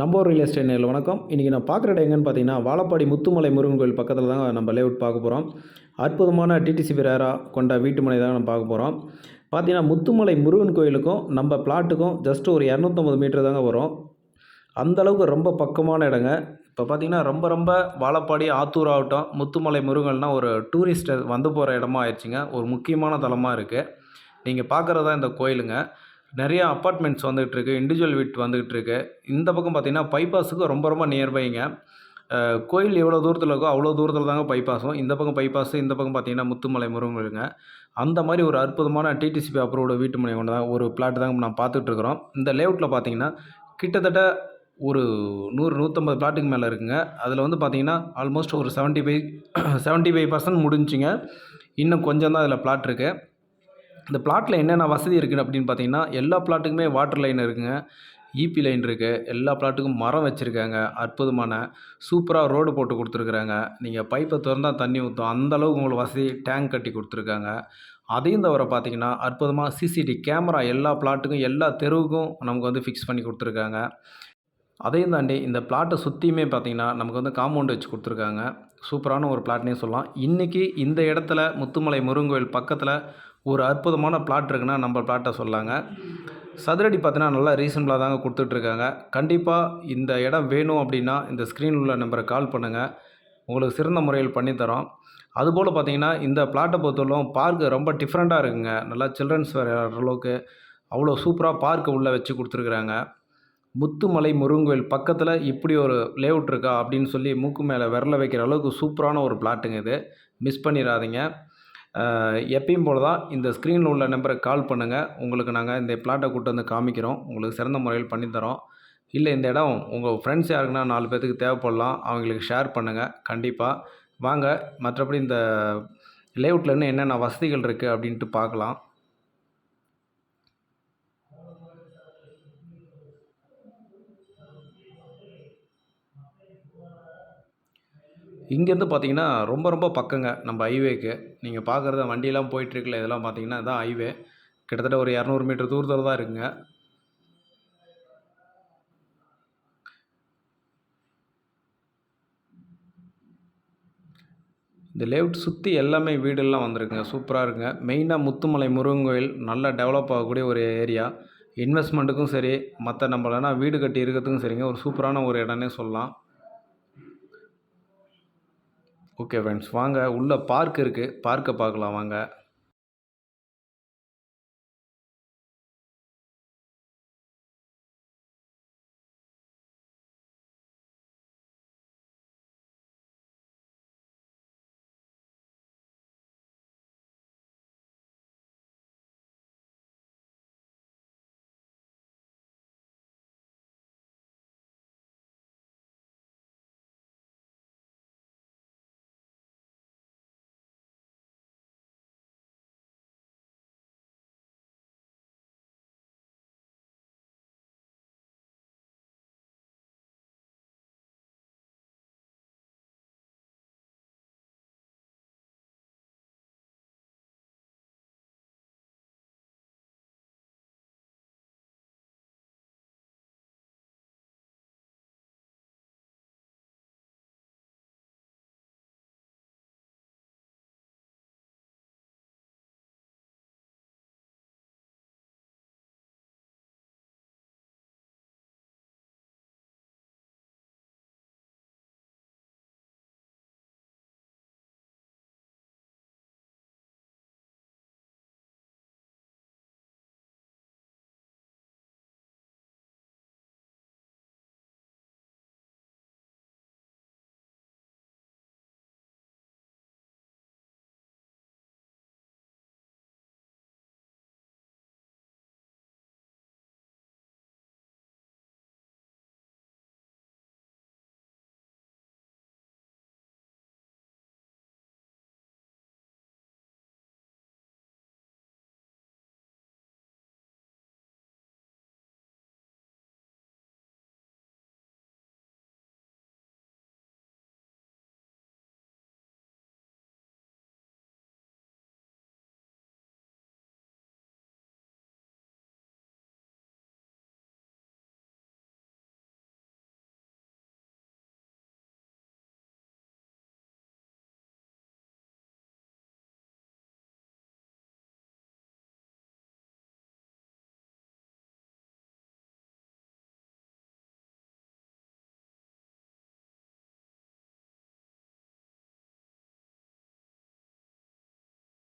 நம்ம real estate நேரில் வணக்கம். இன்றைக்கி நான் பார்க்குற இடம் எங்கன்னு பார்த்தீங்கன்னா வாழப்பாடி முத்துமலை முருகன் கோயில் பக்கத்தில் தான் நம்ம லேஅவுட் பார்க்க போகிறோம் அற்புதமான டிடிசிபி ரேரா கொண்ட வீட்டு மனை தான் நம்ம பார்க்க போகிறோம் பார்த்தீங்கன்னா முத்துமலை முருகன் கோயிலுக்கும் நம்ம பிளாட்டுக்கும் ஜஸ்ட் ஒரு இரநூத்தம்பது மீட்டர் தாங்க வரும். அந்த அளவுக்கு ரொம்ப பக்கமான இடங்க. இப்போ பார்த்தீங்கன்னா ரொம்ப ரொம்ப வாழப்பாடி ஆத்தூர் ஆகட்டும் முத்துமலை முருகன்னா ஒரு டூரிஸ்ட் வந்து போகிற இடமா ஆயிடுச்சுங்க. ஒரு முக்கியமான தலமாக இருக்குது நீங்கள் பார்க்குறதா இந்த கோயிலுங்க. நிறைய அப்பார்ட்மெண்ட்ஸ் வந்துகிட்டு இருக்குது இண்டிவிஜுவல் வீட் வந்துகிட்டு இருக்கு இந்த பக்கம் பார்த்திங்கன்னா பைபாஸுக்கு ரொம்ப ரொம்ப நியர்பைங்க. கோயில் எவ்வளோ தூரத்தில் இருக்கோ அவ்வளோ தூரத்தில் தாங்க பைபாஸும். இந்த பக்கம் பைபாஸ் இந்த பக்கம் பார்த்தீங்கன்னா முத்துமலை முருகனுங்க. அந்த மாதிரி ஒரு அற்புதமான டிடிசிபி அப்ரூவ்டு வீட்டு மனை கொண்டு தான் ஒரு பிளாட் தாங்க நான் பார்த்துட்டு இருக்கிறோம் இந்த லேஅவுட்டில் பார்த்தீங்கன்னா கிட்டத்தட்ட ஒரு நூறு நூற்றம்பது பிளாட்டுக்கு மேலே இருக்குங்க. அதில் வந்து பார்த்திங்கன்னா ஆல்மோஸ்ட் ஒரு seventy five seventy five percent முடிஞ்சுங்க இன்னும் கொஞ்சம் தான் அதில் பிளாட் இருக்குது இந்த பிளாட்டில் என்னென்ன வசதி இருக்குது அப்படின்னு பார்த்தீங்கன்னா எல்லா பிளாட்டுக்குமே வாட்டர் லைன் இருக்குங்க. ஈபி லைன் இருக்குது எல்லா பிளாட்டுக்கும் மரம் வச்சுருக்காங்க. அற்புதமான சூப்பராக ரோடு போட்டு கொடுத்துருக்குறாங்க. நீங்கள் பைப்பை திறந்தால் தண்ணி ஊற்றும் அந்த அளவுக்கு உங்களுக்கு வசதி டேங்க் கட்டி கொடுத்துருக்காங்க. அதையும் தவிர பார்த்திங்கன்னா அற்புதமாக சிசிடி கேமரா எல்லா பிளாட்டுக்கும் எல்லா தெருவுக்கும் நமக்கு வந்து ஃபிக்ஸ் பண்ணி கொடுத்துருக்காங்க. அதையும் தாண்டி இந்த பிளாட்டை சுற்றியுமே பார்த்தீங்கன்னா நமக்கு வந்து காம்பவுண்ட் வச்சு கொடுத்துருக்காங்க. சூப்பரான ஒரு பிளாட்னே சொல்லலாம். இன்றைக்கி இந்த இடத்துல முத்துமலை முருங்கோயில் பக்கத்தில் ஒரு அற்புதமான பிளாட் இருக்குன்னா நம்ம பிளாட்டை சொல்லாங்க. சதுரடி பார்த்தீங்கன்னா நல்லா ரீசனபிளாக தாங்க கொடுத்துட்ருக்காங்க. கண்டிப்பாக இந்த இடம் வேணும் அப்படின்னா இந்த ஸ்க்ரீனில் உள்ள நம்பரை கால் பண்ணுங்கள் உங்களுக்கு சிறந்த முறையில் பண்ணித்தரோம். அதுபோல் பார்த்தீங்கன்னா இந்த பிளாட்டை பொறுத்தவரைக்கும் பார்க்கு ரொம்ப டிஃப்ரெண்ட்டாக இருக்குங்க. நல்லா சில்ட்ரன்ஸ் விளையாடுற அளவுக்கு அவ்வளோ சூப்பராக பார்க்கு உள்ளே வச்சு கொடுத்துருக்குறாங்க. முத்துமலை முருங்கோயில் பக்கத்தில் இப்படி ஒரு லேஅவுட் இருக்கா அப்படின்னு சொல்லி மூக்கு மேலே விரல வைக்கிற அளவுக்கு சூப்பரான ஒரு பிளாட்டுங்க இது. மிஸ் பண்ணிடாதீங்க. எப்பயும் போல தான் இந்த ஸ்க்ரீனில் உள்ள நம்பருக்கு கால் பண்ணுங்கள் உங்களுக்கு நாங்கள் இந்த பிளாட்டை கூட்டு வந்து காமிக்கிறோம். உங்களுக்கு சிறந்த முறையில் பண்ணித்தரோம் இல்லை இந்த இடம் உங்கள் ஃப்ரெண்ட்ஸ் யாருக்குன்னா நாலு பேர்த்துக்கு தேவைப்படலாம். அவங்களுக்கு ஷேர் பண்ணுங்கள் கண்டிப்பாக வாங்க. மற்றபடி இந்த லேஅவுட்டில் இன்னும் என்னென்ன வசதிகள் இருக்குது அப்படின்ட்டு பார்க்கலாம். இங்கேருந்து பார்த்தீங்கன்னா ரொம்ப ரொம்ப பக்கங்க நம்ம ஹைவேக்கு. நீங்கள் பார்க்குறத வண்டியெல்லாம் போயிட்டுருக்குல்ல இதெல்லாம் பார்த்தீங்கன்னா இதான் ஹைவே. கிட்டத்தட்ட ஒரு இரநூறு மீட்டர் தூரத்தில் தான் இருக்குங்க. இந்த லேவுட் சுற்றி எல்லாமே வீடெல்லாம் வந்திருக்குங்க. சூப்பராக இருக்குங்க. மெயினாக முத்துமலை முருகன் கோயில் நல்லா டெவலப் ஆகக்கூடிய ஒரு ஏரியா இன்வெஸ்ட்மெண்ட்டுக்கும் சரி மற்ற நம்மளனா வீடு கட்டி இருக்கிறதுக்கும் சரிங்க. ஒரு சூப்பரான ஒரு இடம்னே சொல்லலாம். ஓகே ஃப்ரெண்ட்ஸ் வாங்க உள்ளே பார்க் இருக்குது பார்க்கை பார்க்கலாம் வாங்க.